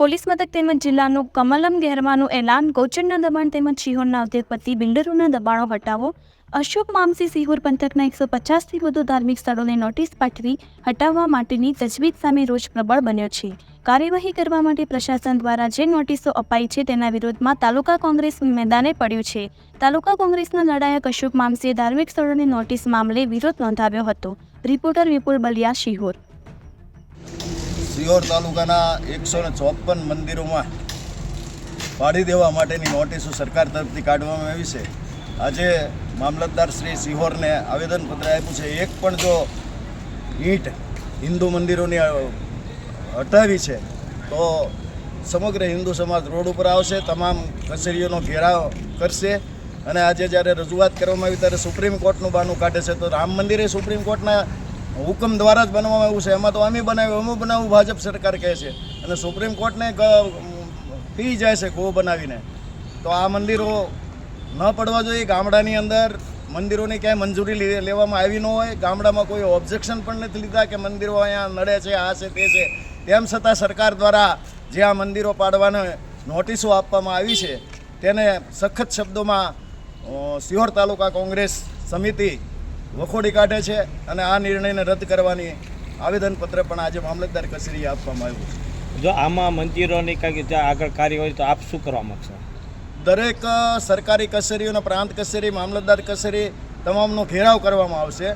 Police મથક તેમજ જિલ્લાનું કમલમ ગહેરવાનું એલાન, ગૌચરના દબાણ તેમજ શિહોરના ઉદ્યોગપતિ બિલ્ડરોના દબાણો હટાવો, અશોક મામસી સિહોર પંથકના એકસો પચાસથી વધુ ધાર્મિક સ્થળોને નોટિસ પાઠવી હટાવવા માટેની તજવીજ સામે રોષ પ્રબળ બન્યો છે. કાર્યવાહી કરવા માટે પ્રશાસન દ્વારા જે નોટિસો અપાઈ છે તેના વિરોધમાં તાલુકા કોંગ્રેસ મેદાને પડ્યું છે. તાલુકા કોંગ્રેસના લડાયક અશોક મામસીએ ધાર્મિક સ્થળોની નોટિસ મામલે વિરોધ નોંધાવ્યો હતો. રિપોર્ટર વિપુલ બલિયા શિહોર સિહોર તાલુકાના એકસો ને ચોપન મંદિરોમાં પાડી દેવા માટેની નોટિસો સરકાર તરફથી કાઢવામાં આવી છે. આજે મામલતદાર શ્રી સિહોરને આવેદનપત્ર આપ્યું છે. એક પણ જો ઈંટ હિન્દુ મંદિરોની હટાવી છે, તો સમગ્ર હિન્દુ સમાજ રોડ ઉપર આવશે, તમામ કચેરીઓનો ઘેરાવ કરશે અને આજે જ્યારે રજૂઆત કરવામાં આવી ત્યારે સુપ્રીમ કોર્ટનું બાનું કાઢે છે, તો રામ મંદિરે સુપ્રીમ કોર્ટના હુકમ દ્વારા જ બનવામાં આવ્યું છે. એમાં તો અમે બનાવ્યું અમે બનાવવું ભાજપ સરકાર કહે છે. અને સુપ્રીમ કોર્ટને પી જાય છે ગો બનાવીને. તો આ મંદિરો ન પડવા જોઈએ. ગામડાની અંદર મંદિરોની ક્યાંય મંજૂરી લેવામાં આવી ન હોય. ગામડામાં કોઈ ઓબ્જેક્શન પણ નથી લીધા કે મંદિરો અહીંયા નડે છે, આ છે, તે છે. તેમ છતાં સરકાર દ્વારા જે આ મંદિરો પાડવાને નોટિસો આપવામાં આવી છે, તેને સખત શબ્દોમાં સિહોર તાલુકા કોંગ્રેસ સમિતિ વખોડી કાઢે છે અને આ નિર્ણયને રદ કરવાની આવેદનપત્ર પણ આજે મામલતદાર કચેરીએ આપવામાં આવ્યું છે. જો આમાં મંદિરોની કાંઈક જ્યાં આગળ કાર્યવાહી તો આપ શું કરવા માગશો? દરેક સરકારી કચેરીઓના પ્રાંત કચેરી મામલતદાર કચેરી તમામનો ઘેરાવ કરવામાં આવશે.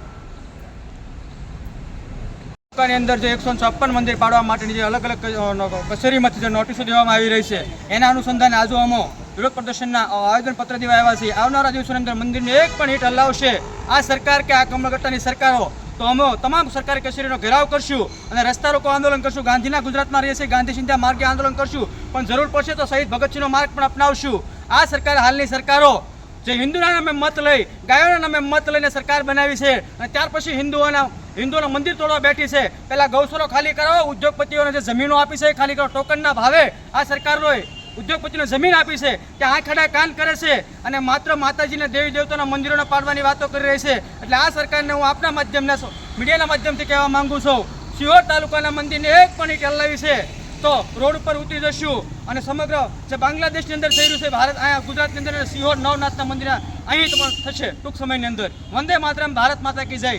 તાલુકાની અંદર જે એકસો છપ્પન મંદિર પાડવા માટેની જે અલગ અલગ કચેરીમાંથી જે નોટિસો દેવામાં આવી રહી છે એના અનુસંધાને આજુ અમો વિરોધ પ્રદર્શનના આવેદનપત્ર દેવા આવ્યા છે. આવનારા દિવસોની અંદર મંદિરને એક પણ ઈંટ હલાવશે. આ સરકાર કે આ કમલગટ્ટાની સરકારો? તો અમે તમામ સરકારી કચેરીનો ઘેરાવ કરશું અને રસ્તા રોકો આંદોલન કરશું. ગાંધીના ગુજરાતમાં રહીએ છીએ. ગાંધી ચિંતા માર્ગે આંદોલન કરશું. પણ જરૂર પડશે તો શહીદ ભગતસિંહનો માર્ગ પણ અપનાવશું. આ સરકાર હાલની સરકારો, જે હિન્દુના નામે મત લઈ, ગાયોના નામે મત લઈને સરકાર બનાવી છે અને ત્યાર પછી હિન્દુઓના હિન્દુઓના મંદિર તોડવા બેઠી છે. પહેલાં ગૌશાળો ખાલી કરાવો ઉદ્યોગપતિઓને જે જમીનો આપી છે ખાલી કરો. ટોકનના ભાવે આ સરકારોએ ઉદ્યોગપતિને જમીન આપી છે કે આ ખડા કાન કરે છે અને માત્ર માતાજીને દેવી દેવતાના મંદિરોને પાડવાની વાતો કરી રહી છે. એટલે આ સરકારને હું આપના માધ્યમના મીડિયાના માધ્યમથી કહેવા માંગુ છું. સિહોર તાલુકાના મંદિરને એક પણ ઈટ હલાવી છે. તો રોડ ઉપર ઉતરી જશું અને સમગ્ર જે બાંગ્લાદેશની અંદર થઈ રહ્યું છે, ભારત અહીંયા ગુજરાતની અંદર સિહોર નવનાથના મંદિર અહીં પણ થશે ટૂંક સમયની અંદર. વંદે માતરમ, ભારત માતા કી જય.